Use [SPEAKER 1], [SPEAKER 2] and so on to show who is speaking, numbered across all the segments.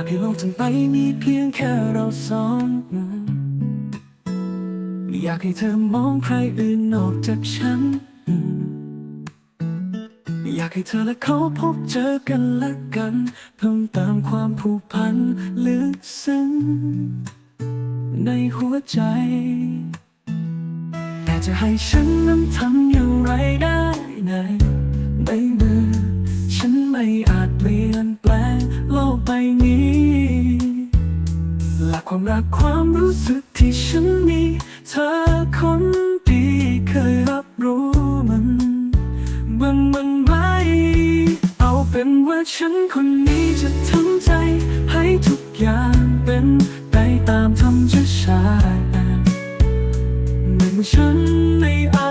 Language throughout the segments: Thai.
[SPEAKER 1] ากทั้งใบมีเพียงแค่เราสองไม่อยากให้เธอมองใครอื่นนอกจากฉันอยากให้เธอและเขาพบเจอกันและกัน เพิ่มเติมความผูกพันลึกซึ้งในหัวใจ แต่จะให้ฉันนั้นทำอย่างไรได้ในในมือ ฉันไม่อาจเปลี่ยนแปลงโลกใบนี้ ความรักความรู้สึกที่ฉันมีเธอคนดีเคยรับรู้มันมันมันไหมเอาเป็นว่าฉันคนนี้จะทำใจ ให้ทุกอย่างเป็นไปตามธรรมชาติเมื่อฉันไม่อา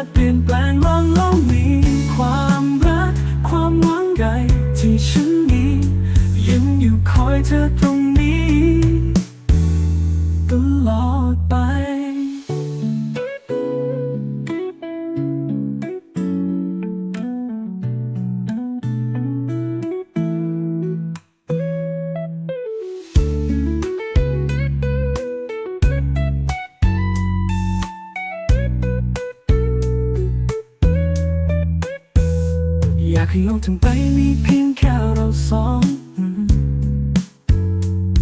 [SPEAKER 1] อยากให้โลกทั้งใบมีเพียงแค่เราสอง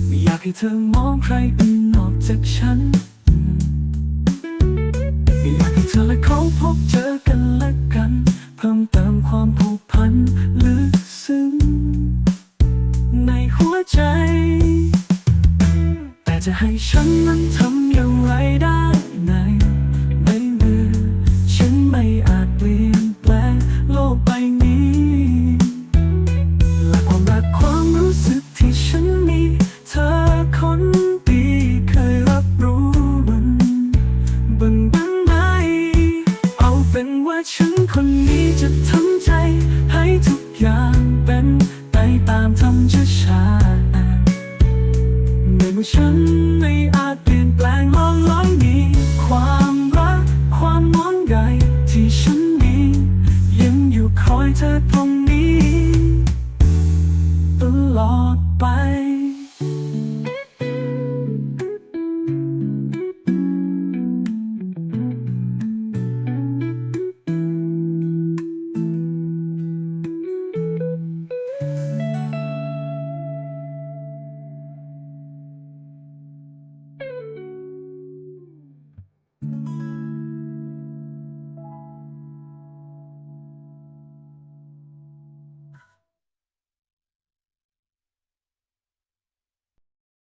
[SPEAKER 1] ไม่อยากให้เธอมองใครอื่นนอกจากฉันไม่อยากให้เธอและเขาพบเจอกันและกัน เพิ่มเติมความผูกพันลึกซึ้งในหัวใจ แต่จะให้ฉันนั้นทำอย่างไรำช้าในเมื่อฉันไม่อาจเปลี่ยนแปลงลองลองนี้ ความรักความมอนไก่ที่ฉันมียังอยู่คอยเธอตรง